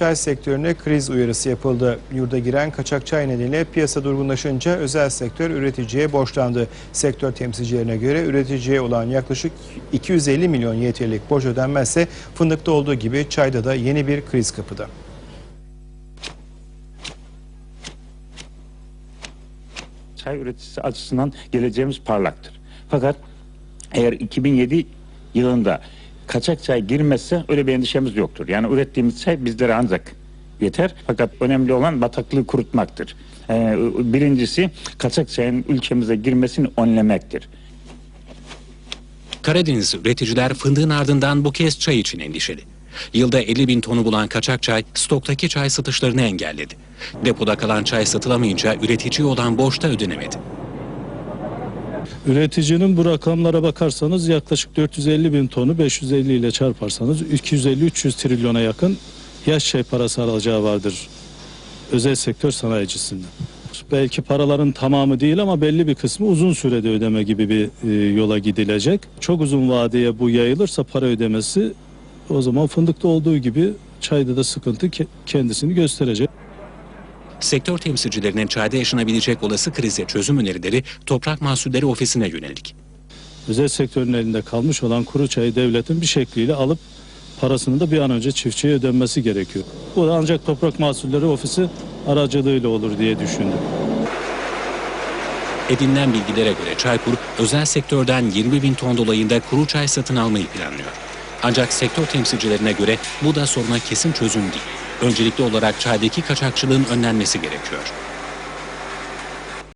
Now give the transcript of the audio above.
çay sektörüne kriz uyarısı yapıldı. Yurda giren kaçak çay nedeniyle piyasa durgunlaşınca özel sektör üreticiye borçlandı. Sektör temsilcilerine göre üreticiye olan yaklaşık 250 milyon YTL'lik borç ödenmezse fındıkta olduğu gibi çayda da yeni bir kriz kapıda. çay üreticisi açısından geleceğimiz parlaktır. Fakat eğer 2007 yılında kaçak çay girmezse öyle bir endişemiz yoktur. Yani ürettiğimiz çay bizlere ancak yeter. Fakat önemli olan bataklığı kurutmaktır. Ee, birincisi kaçak çayın ülkemize girmesini önlemektir. Karadeniz üreticiler fındığın ardından bu kez çay için endişeli. Yılda 50 bin tonu bulan kaçak çay stoktaki çay satışlarını engelledi. Depoda kalan çay satılamayınca üreticiye olan borç da ödenemedi. Üreticinin bu rakamlara bakarsanız yaklaşık 450 bin tonu 550 ile çarparsanız 250-300 trilyona yakın yaş çay parası alacağı vardır özel sektör sanayicisinden. Belki paraların tamamı değil ama belli bir kısmı uzun sürede ödeme gibi bir e, yola gidilecek. Çok uzun vadeye bu yayılırsa para ödemesi o zaman fındıkta olduğu gibi çayda da sıkıntı ke- kendisini gösterecek. Sektör temsilcilerinin çayda yaşanabilecek olası krize çözüm önerileri Toprak Mahsulleri Ofisi'ne yönelik. özel sektörün elinde kalmış olan kuru çayı devletin bir şekliyle alıp parasını da bir an önce çiftçiye ödenmesi gerekiyor. Bu da ancak Toprak Mahsulleri Ofisi aracılığıyla olur diye düşündüm. Edinilen bilgilere göre Çaykur özel sektörden 20 bin ton dolayında kuru çay satın almayı planlıyor. Ancak sektör temsilcilerine göre bu da soruna kesin çözüm değil. Öncelikli olarak çaydaki kaçakçılığın önlenmesi gerekiyor.